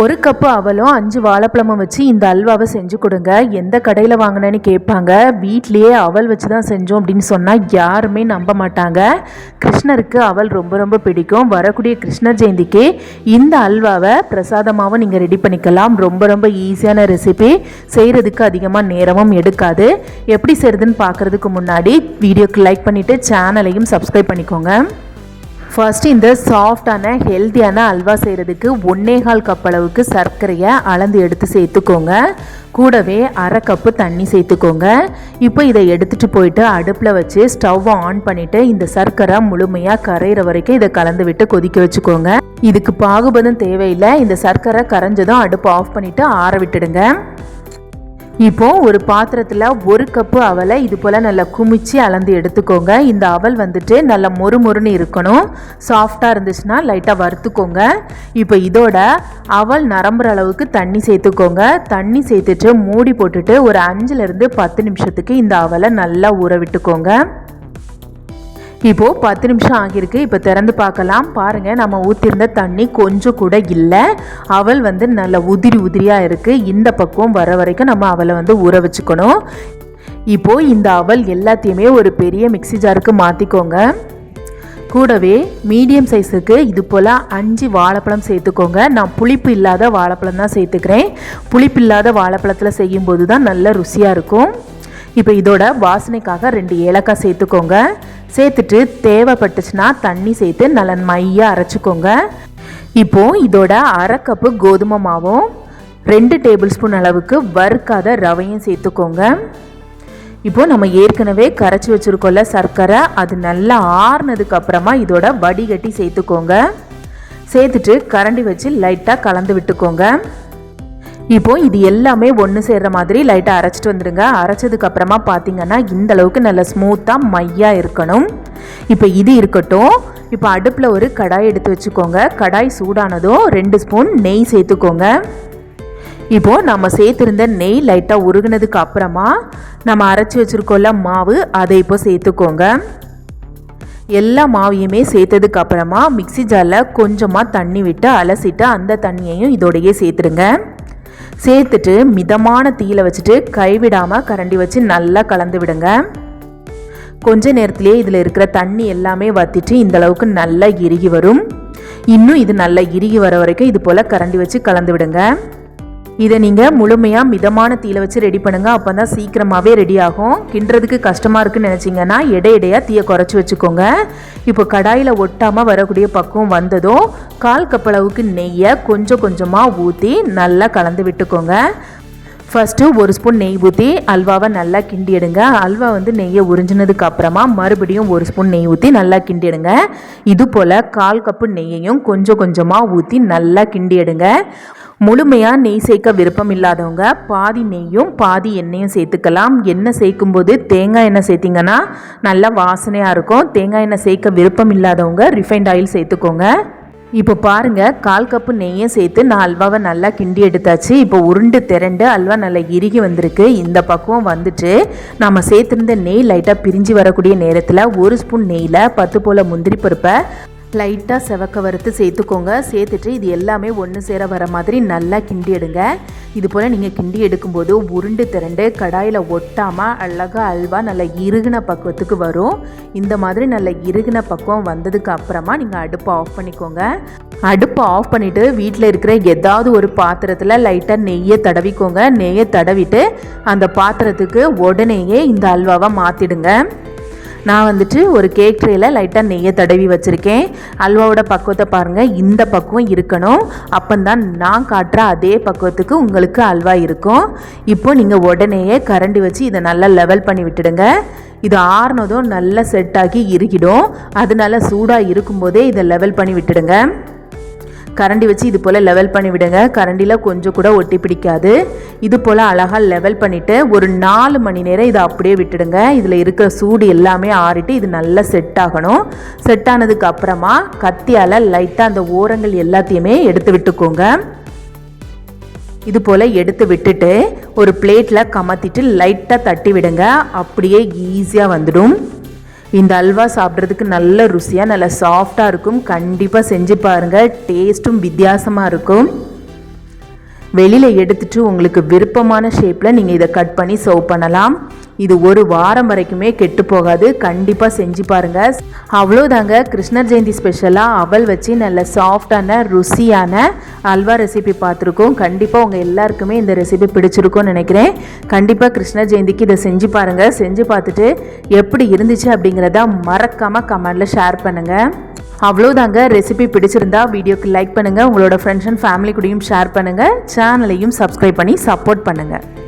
ஒரு கப்பு அவலும் அஞ்சு வாழைப்பழமும் வச்சு இந்த அல்வாவை செஞ்சு கொடுங்க. எந்த கடையில் வாங்கினேன்னு கேட்பாங்க. வீட்லேயே அவல் வச்சு தான் செஞ்சோம் அப்படின்னு சொன்னால் யாருமே நம்ப மாட்டாங்க. கிருஷ்ணருக்கு அவல் ரொம்ப ரொம்ப பிடிக்கும். வரக்கூடிய கிருஷ்ணர் ஜெயந்திக்கு இந்த அல்வாவை பிரசாதமாகவும் நீங்கள் ரெடி பண்ணிக்கலாம். ரொம்ப ரொம்ப ஈஸியான ரெசிபி செய்கிறதுக்கு அதிகமாக நேரமும் எடுக்காது. எப்படி செய்கிறதுன்னு பார்க்குறதுக்கு முன்னாடி வீடியோக்கு லைக் பண்ணிவிட்டு சேனலையும் சப்ஸ்கிரைப் பண்ணிக்கோங்க. ஃபஸ்ட்டு இந்த சாஃப்டான ஹெல்த்தியான அல்வா செய்கிறதுக்கு ஒன்னேகால் கப் அளவுக்கு சர்க்கரையை அளந்து எடுத்து சேர்த்துக்கோங்க. கூடவே அரை கப்பு தண்ணி சேர்த்துக்கோங்க. இப்போ இதை எடுத்துகிட்டு போயிட்டு அடுப்பில் வச்சு ஸ்டவ்வை ஆன் பண்ணிவிட்டு இந்த சர்க்கரை முழுமையாக கரையிற வரைக்கும் இதை கலந்து விட்டு கொதிக்க வச்சுக்கோங்க. இதுக்கு பாகுபதம் தேவையில்லை. இந்த சர்க்கரை கரைஞ்சதும் அடுப்பு ஆஃப் பண்ணிவிட்டு ஆற விட்டுடுங்க. இப்போ ஒரு பாத்திரத்தில் ஒரு கப்பு அவலை இது போல் நல்லா குமிச்சு அளந்து எடுத்துக்கோங்க. இந்த அவல் வந்துட்டு நல்லா மொறு மொறுன்னு இருக்கணும். சாஃப்டாக இருந்துச்சுன்னா லைட்டாக வறுத்துக்கோங்க. இப்போ இதோட அவல் நரம்புற அளவுக்கு தண்ணி சேர்த்துக்கோங்க. தண்ணி சேர்த்துட்டு மூடி போட்டுட்டு ஒரு அஞ்சுலேருந்து பத்து நிமிஷத்துக்கு இந்த அவலை நல்லா ஊற விட்டுக்கோங்க. இப்போது பத்து நிமிஷம் ஆகியிருக்கு. இப்போ திறந்து பார்க்கலாம். பாருங்கள் நம்ம ஊற்றிருந்த தண்ணி கொஞ்சம் கூட இல்லை. அவல் வந்து நல்ல உதிரி உதிரியாக இருக்குது இந்த பக்கம் வர வரைக்கும் நம்ம அவளை வந்து ஊற வச்சுக்கணும். இப்போது இந்த அவல் எல்லாத்தையுமே ஒரு பெரிய மிக்சி ஜாருக்கு மாற்றிக்கோங்க கூடவே மீடியம் சைஸுக்கு இது போல் அஞ்சு வாழைப்பழம் சேர்த்துக்கோங்க. நான் புளிப்பு இல்லாத வாழைப்பழம் தான் சேர்த்துக்கிறேன். புளிப்பு இல்லாத வாழைப்பழத்தில் செய்யும்போது தான் நல்ல ருசியாக இருக்கும். இப்போ இதோட வாசனைக்காக ரெண்டு ஏலக்காய் சேர்த்துக்கோங்க. சேர்த்துட்டு தேவைப்பட்டுச்சுன்னா தண்ணி சேர்த்து நலன் மையாக அரைச்சிக்கோங்க. இப்போது இதோட அரை கப்பு கோதுமை மாவும் ரெண்டு டேபிள் ஸ்பூன் அளவுக்கு வறுக்காத ரவையும் சேர்த்துக்கோங்க. இப்போது நம்ம ஏற்கனவே கரைச்சி வச்சுருக்கோம்ல சர்க்கரை அது நல்லா ஆறுனதுக்கு அப்புறமா இதோட வடிகட்டி சேர்த்துக்கோங்க. சேர்த்துட்டு கரண்டி வச்சு லைட்டாக கலந்து விட்டுக்கோங்க. இப்போ இது எல்லாமே ஒன்று சேர்கிற மாதிரி லைட்டாக அரைச்சிட்டு வந்துடுங்க அரைச்சதுக்கப்புறமா பார்த்தீங்கன்னா இந்த அளவுக்கு நல்லா ஸ்மூத்தாக மையாக இருக்கணும். இப்போ இது இருக்கட்டும். இப்போ அடுப்பில் ஒரு கடாய் எடுத்து வச்சுக்கோங்க. கடாய் சூடானதும் ரெண்டு ஸ்பூன் நெய் சேர்த்துக்கோங்க. இப்போது நம்ம சேர்த்துருந்த நெய் லைட்டாக உருகுனதுக்கு அப்புறமா நம்ம அரைச்சி வச்சுருக்கோம்ல மாவு அதை இப்போ சேர்த்துக்கோங்க. எல்லா மாவையுமே சேர்த்ததுக்கு அப்புறமா மிக்சி ஜாரில் கொஞ்சமாக தண்ணி விட்டு அலசிட்டு அந்த தண்ணியையும் இதோடையே சேர்த்துடுங்க. சேர்த்துட்டு மிதமான தீயில் வச்சுட்டு கைவிடாமல் கரண்டி வச்சு நல்லா கலந்து விடுங்க. கொஞ்ச நேரத்திலேயே இதில் இருக்கிற தண்ணி எல்லாமே வற்றிட்டு இந்த அளவுக்கு நல்லா இறுகி வரும். இன்னும் இது நல்லா இறுகி வர வரைக்கும் இது போல் கரண்டி வச்சு கலந்து விடுங்க. இதை நீங்கள் முழுமையாக மிதமான தீயில் வச்சு ரெடி பண்ணுங்கள் அப்போ தான் சீக்கிரமாகவே ரெடி ஆகும். கிண்டுறதுக்கு கஷ்டமாக இருக்குன்னு நினச்சிங்கன்னா இடையிடையாக தீயை குறைச்சி வச்சுக்கோங்க. இப்போ கடாயில் ஒட்டாமல் வரக்கூடிய பக்குவம் வந்ததும் கால் கப்பளவுக்கு நெய்யை கொஞ்சம் கொஞ்சமாக ஊற்றி நல்லா கலந்து விட்டுக்கோங்க. ஃபஸ்ட்டு ஒரு ஸ்பூன் நெய் ஊற்றி அல்வாவை நல்லா கிண்டி எடுங்க. அல்வா வந்து நெய்யை உறிஞ்சினதுக்கு அப்புறமா மறுபடியும் ஒரு ஸ்பூன் நெய் ஊற்றி நல்லா கிண்டி எடுங்க. இது போல் கால் கப்பு நெய்யையும் கொஞ்சம் கொஞ்சமாக ஊற்றி நல்லா கிண்டி எடுங்க. முழுமையாக நெய் சேர்க்க விருப்பம் இல்லாதவங்க பாதி நெய்யும் பாதி எண்ணெயும் சேர்த்துக்கலாம். எண்ணெய் சேர்க்கும்போது தேங்காய் எண்ணெய் சேர்த்திங்கன்னா நல்லா வாசனையாக இருக்கும். தேங்காய் எண்ணெய் சேர்க்க விருப்பம் இல்லாதவங்க ரிஃபைண்ட் ஆயில் சேர்த்துக்கோங்க. இப்போ பாருங்கள் கால் கப்பு நெய்யை சேர்த்து நான் அல்வாவை நல்லா கிண்டி எடுத்தாச்சு. இப்போ உருண்டு திரண்டு அல்வா நல்லா இறுகி வந்திருக்கு. இந்த பக்குவம் வந்துட்டு நம்ம சேர்த்துருந்த நெய் லைட்டாக பிரிஞ்சு வரக்கூடிய நேரத்தில் ஒரு ஸ்பூன் நெய்யில் பத்து போல் முந்திரி பருப்பை லைட்டாக செவக்க வறுத்து சேர்த்துக்கோங்க. சேர்த்துட்டு இது எல்லாமே ஒன்று சேர வர மாதிரி நல்லா கிண்டி எடுங்க. இது போல் நீங்கள் கிண்டி எடுக்கும்போது உருண்டு திரண்டு கடாயில் ஒட்டாமல் அழகாக அல்வா நல்ல இறுகின பக்குவத்துக்கு வரும். இந்த மாதிரி நல்ல இறுகின பக்குவம் வந்ததுக்கு அப்புறமா நீங்கள் அடுப்பை ஆஃப் பண்ணிக்கோங்க. அடுப்பை ஆஃப் பண்ணிவிட்டு வீட்டில் இருக்கிற ஏதாவது ஒரு பாத்திரத்தில் லைட்டாக நெய்யை தடவிக்கோங்க. நெய்யை தடவிட்டு அந்த பாத்திரத்துக்கு உடனேயே இந்த அல்வாவை மாற்றிடுங்க நான் வந்துட்டு ஒரு கேக் ட்ரேயில் லைட்டாக நெய்யை தடவி வச்சுருக்கேன். அல்வாவோட பக்குவத்தை பாருங்கள் இந்த பக்குவம் இருக்கணும். அப்போந்தான் நான் காட்டுற அதே பக்குவத்துக்கு உங்களுக்கு அல்வா இருக்கும். இப்போ நீங்கள் உடனேயே கரண்டி வச்சு இதை நல்லா லெவல் பண்ணி விட்டுடுங்க. இது ஆறுனதும் நல்லா செட் ஆகி இறுகிடும் அதனால சூடாக இருக்கும்போதே இதை லெவல் பண்ணி விட்டுடுங்க. கரண்டி வச்சு இது போல் லெவல் பண்ணி விடுங்க. கரண்டியில் கொஞ்சம் கூட ஒட்டி பிடிக்காது. இது போல் அழகாக லெவல் பண்ணிவிட்டு ஒரு நாலு மணி நேரம் இதை அப்படியே விட்டுடுங்க. இதில் இருக்கிற சூடு எல்லாமே ஆறிட்டு இது நல்லா செட் ஆகணும். செட் ஆனதுக்கு அப்புறமா கத்தியால் லைட்டாக அந்த ஓரங்கள் எல்லாத்தையுமே எடுத்து விட்டுக்கோங்க. இது போல் எடுத்து விட்டுட்டு ஒரு பிளேட்டில் கமத்திட்டு லைட்டாக தட்டி விடுங்க. அப்படியே ஈஸியாக வந்துடும். இந்த அல்வா சாப்பிட்றதுக்கு நல்ல ருசியாக நல்ல சாஃப்டாக இருக்கும். கண்டிப்பாக செஞ்சு பாருங்கள் டேஸ்ட்டும் வித்தியாசமாக இருக்கும். வெளியில் எடுத்துட்டு உங்களுக்கு விருப்பமான ஷேப்பில் நீங்கள் இதை கட் பண்ணி சர்வ் பண்ணலாம். இது ஒரு வாரம் வரைக்குமே கெட்டு போகாது. கண்டிப்பாக செஞ்சு பாருங்கள் அவ்வளோதாங்க கிருஷ்ணர் ஜெயந்தி ஸ்பெஷலாக அவள் வச்சு நல்ல சாஃப்டான ருசியான அல்வா ரெசிபி பார்த்துருக்கோம். கண்டிப்பாக உங்கள் எல்லாருக்குமே இந்த ரெசிபி பிடிச்சிருக்கோன்னு நினைக்கிறேன். கண்டிப்பாக கிருஷ்ணர் ஜெயந்திக்கு இதை செஞ்சு பாருங்கள் செஞ்சு பார்த்துட்டு எப்படி இருந்துச்சு அப்படிங்கிறத மறக்காமல் கமெண்டில் ஷேர் பண்ணுங்கள் அவ்வளோதாங்க ரெசிபி பிடிச்சிருந்தா வீடியோக்கு லைக் பண்ணுங்கள் உங்களோட ஃப்ரெண்ட்ஸ் அண்ட் ஃபேமிலி கூடயும் ஷேர் பண்ணுங்கள் சேனலையும் சப்ஸ்கிரைப் பண்ணி சப்போர்ட் பண்ணுங்கள்